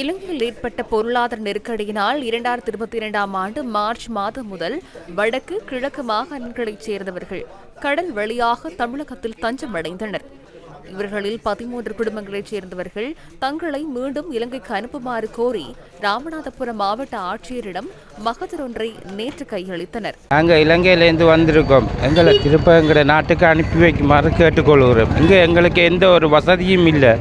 இலங்கையில் ஏற்பட்ட பொருளாதார நெருக்கடியினால் இரண்டாயிரத்தி இருபத்தி இரண்டாம் ஆண்டு மார்ச் மாதம் முதல் வடக்கு கிழக்கு மாகாணங்களைச் சேர்ந்தவர்கள் கடல் வழியாக தமிழகத்தில் தஞ்சம் அடைந்தனர் இவர்களில் பதிமூன்று குடும்பங்களைச் சேர்ந்தவர்கள் தங்களை மீண்டும் இலங்கைக்கு அனுப்புமாறு கோரி ராமநாதபுரம் மாவட்ட ஆட்சியரிடம் மகதர் ஒன்றை நேற்று கையளித்தனர். நாங்கள் இலங்கையிலேருந்து வந்திருக்கோம். எங்களை திருப்ப எங்களை நாட்டுக்கு அனுப்பி வைக்குமாறு கேட்டுக்கொள்கிறோம். இங்கே எங்களுக்கு எந்த ஒரு வசதியும் இல்லை.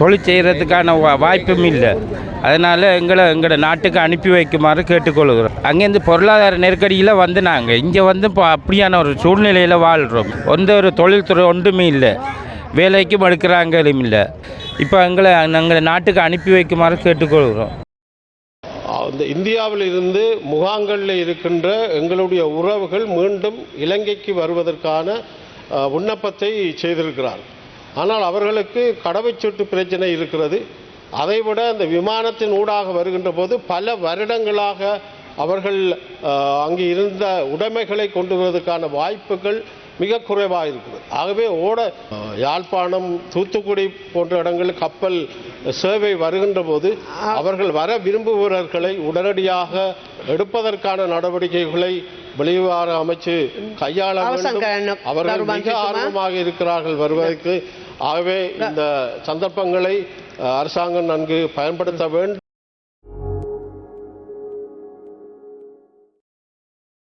தொழில் செய்கிறதுக்கான வா- வாய்ப்பும் இல்லை. அதனால் எங்களை எங்களோட நாட்டுக்கு அனுப்பி வைக்குமாறு கேட்டுக்கொள்கிறோம். அங்கேருந்து பொருளாதார நெருக்கடியில் வந்து நாங்கள் இங்கே வந்து இப்போ அப்படியான ஒரு சூழ்நிலையில் வாழ்கிறோம் எந்த ஒரு தொழில்துறை ஒன்றுமே இல்லை. வேலைக்கும் எடுக்கிறாங்களும் இல்லை. இப்போ எங்களை எங்களை நாட்டுக்கு அனுப்பி வைக்குமாறு கேட்டுக்கொள்கிறோம். அந்த இந்தியாவில் இருந்து முகாங்களில் இருக்கின்ற எங்களுடைய உறவுகள் மீண்டும் இலங்கைக்கு வருவதற்கான விண்ணப்பத்தை செய்திருக்கிறார் ஆனால் அவர்களுக்கு கடவுச்சீட்டு பிரச்சனை இருக்கிறது. அதைவிட அந்த விமானத்தின் ஊடாக வருகின்ற போது பல வருடங்களாக அவர்கள் அங்கு இருந்த உடைமைகளை கொண்டு வருவதற்கான வாய்ப்புகள் மிக குறைவாக இருக்குது ஆகவே ஓட யாழ்ப்பாணம் தூத்துக்குடி போன்ற இடங்களில் கப்பல் சேவை வருகின்ற போது அவர்கள் வர விரும்புபவர்களை உடனடியாக எடுப்பதற்கான நடவடிக்கைகளை வெளிவார அமைச்சு கையாள வேண்டும். அவர்கள் மிக ஆர்வமாக இருக்கிறார்கள் வருவதற்கு. ஆகவே இந்த சந்தர்ப்பங்களை அரசாங்கம் நன்கு பயன்படுத்த வேண்டும்.